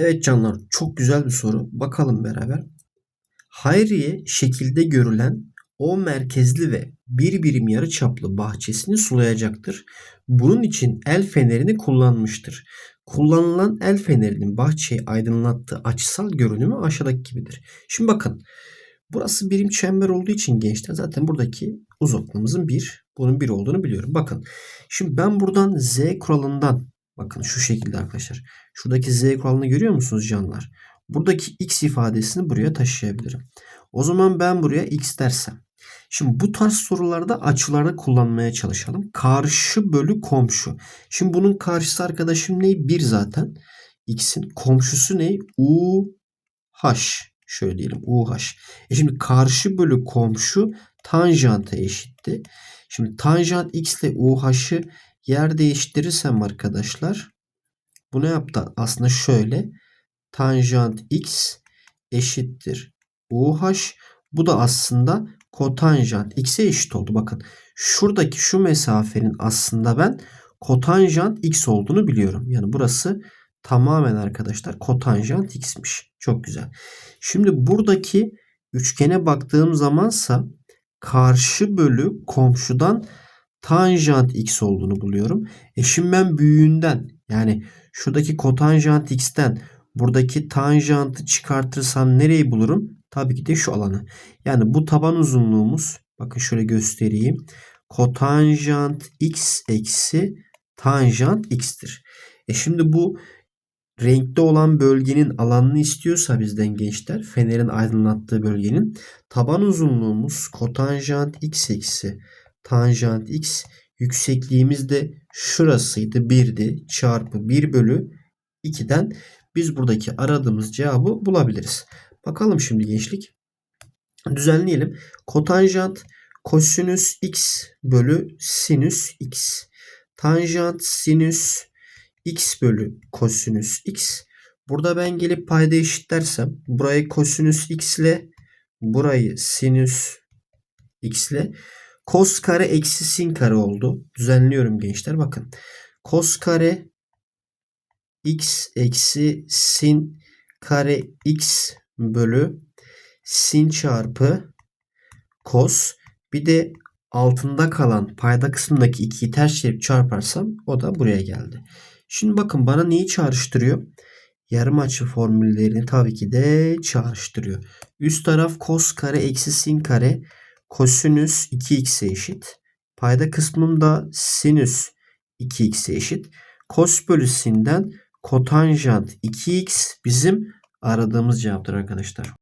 Evet canlar çok güzel bir soru. Bakalım beraber. Hayriye şekilde görülen O merkezli ve bir birim yarıçaplı bahçesini sulayacaktır. Bunun için el fenerini kullanmıştır. Kullanılan el fenerinin bahçeyi aydınlattığı açısal görünümü aşağıdaki gibidir. Şimdi bakın burası birim çember olduğu için gençler zaten buradaki uzaklığımızın bir, bunun bir olduğunu biliyorum. Bakın şimdi ben buradan z kuralından bakın şu şekilde arkadaşlar. Şuradaki z kuralını görüyor musunuz canlar? Buradaki x ifadesini buraya taşıyabilirim. O zaman ben buraya x dersem. Şimdi bu tarz sorularda açılarda kullanmaya çalışalım. Karşı bölü komşu. Şimdi bunun karşısı arkadaşım ne? 1 zaten. X'in komşusu ne? U H. Şöyle diyelim UH. E şimdi karşı bölü komşu tanjanta eşitti. Şimdi tanjant x ile UH'ı yer değiştirirsem arkadaşlar bu ne yaptı? Aslında şöyle tanjant x eşittir UH. Bu da aslında kotanjant x'e eşit oldu. Bakın şuradaki şu mesafenin aslında ben kotanjant x olduğunu biliyorum. Yani burası tamamen arkadaşlar kotanjant x'miş. Çok güzel. Şimdi buradaki üçgene baktığım zamansa karşı bölü komşudan tanjant x olduğunu buluyorum. E şimdi ben büyüğünden yani şuradaki kotanjant x'ten buradaki tanjantı çıkartırsam nereyi bulurum? Tabii ki de şu alanı. Yani bu taban uzunluğumuz bakın şöyle göstereyim. Kotanjant x eksi tanjant x'tir. E şimdi bu renkte olan bölgenin alanını istiyorsa bizden gençler fenerin aydınlattığı bölgenin taban uzunluğumuz kotanjant x eksi tanjant x yüksekliğimiz de şurasıydı 1'di çarpı 1 bölü 2'den biz buradaki aradığımız cevabı bulabiliriz. Bakalım şimdi gençlik. Düzenleyelim. Kotanjant kosinüs x bölü sinüs x. Tanjant sinüs x bölü kosinüs x. Burada ben gelip payda eşitlersem burayı kosinüs x ile burayı sinüs x ile kos kare eksi sin kare oldu. Düzenliyorum gençler bakın. Kos kare x eksi sin kare x bölü sin çarpı kos bir de altında kalan payda kısmındaki 2'yi ters çevirip çarparsam o da buraya geldi. Şimdi bakın bana neyi çağrıştırıyor? Yarım açı formüllerini tabii ki de çağrıştırıyor. Üst taraf kos kare eksi sin kare kosinüs 2x'e eşit. Payda kısmımda sinüs 2x'e eşit. Kos bölü sinden kotanjant 2x bizim aradığımız cevaptır arkadaşlar.